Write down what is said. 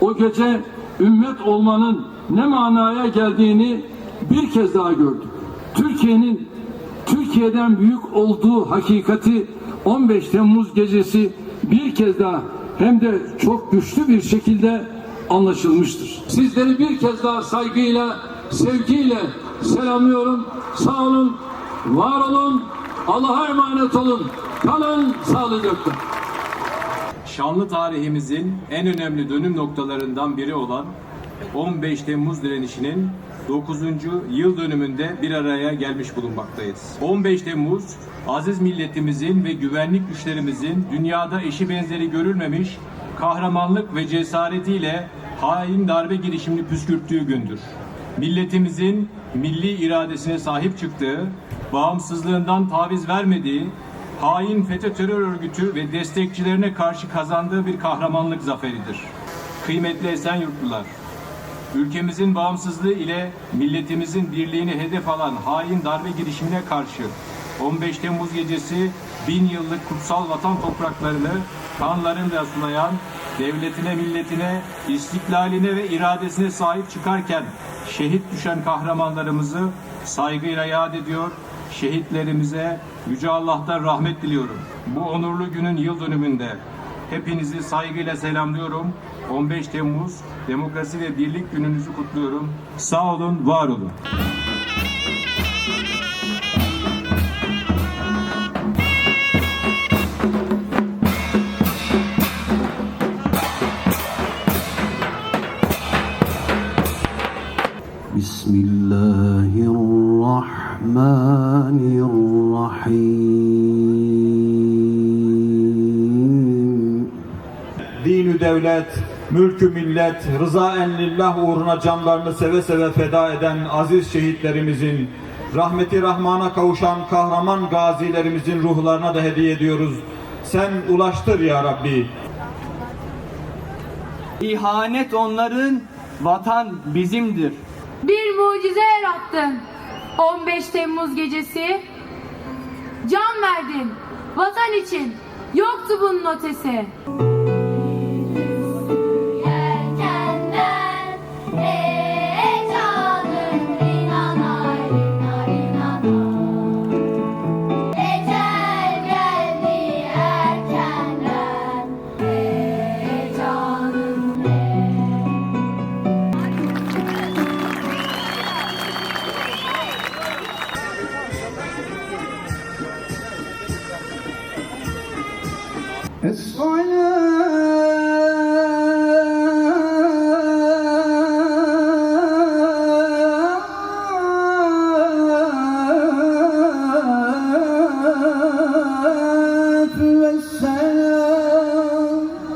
O gece ümmet olmanın ne manaya geldiğini bir kez daha gördük. Türkiye'nin Türkiye'den büyük olduğu hakikati 15 Temmuz gecesi bir kez daha hem de çok güçlü bir şekilde anlaşılmıştır. Sizleri bir kez daha saygıyla, sevgiyle selamlıyorum. Sağ olun, var olun, Allah'a emanet olun. Kalın sağlıcakla. şanlı tarihimizin en önemli dönüm noktalarından biri olan 15 Temmuz direnişinin 9. yıl dönümünde bir araya gelmiş bulunmaktayız. 15 Temmuz, aziz milletimizin ve güvenlik güçlerimizin dünyada eşi benzeri görülmemiş kahramanlık ve cesaretiyle hain darbe girişimini püskürttüğü gündür. Milletimizin milli iradesine sahip çıktığı, bağımsızlığından taviz vermediği, hain FETÖ terör örgütü ve destekçilerine karşı kazandığı bir kahramanlık zaferidir. Kıymetli Esenyurtlular, ülkemizin bağımsızlığı ile milletimizin birliğini hedef alan hain darbe girişimine karşı 15 Temmuz gecesi bin yıllık kutsal vatan topraklarını kanlarıyla sulayan, devletine, milletine, istiklaline ve iradesine sahip çıkarken şehit düşen kahramanlarımızı saygıyla yad ediyor, şehitlerimize Yüce Allah'tan rahmet diliyorum. Bu onurlu günün yıl dönümünde hepinizi saygıyla selamlıyorum. 15 Temmuz Demokrasi ve Birlik Gününüzü kutluyorum. Sağ olun, var olun. Bismillahirrahmanirrahim. الرحمن الرحيم dinü devlet, mülkü millet, rıza enlillah uğruna canlarını seve seve feda eden aziz şehitlerimizin, rahmeti rahmana kavuşan kahraman gazilerimizin ruhlarına da hediye ediyoruz. Sen ulaştır ya Rabbi. İhanet onların, vatan bizimdir. Bir mucize yarattın. 15 Temmuz gecesi. Can verdin. Vatan için. Yoktu bunun ötesi. It's fine.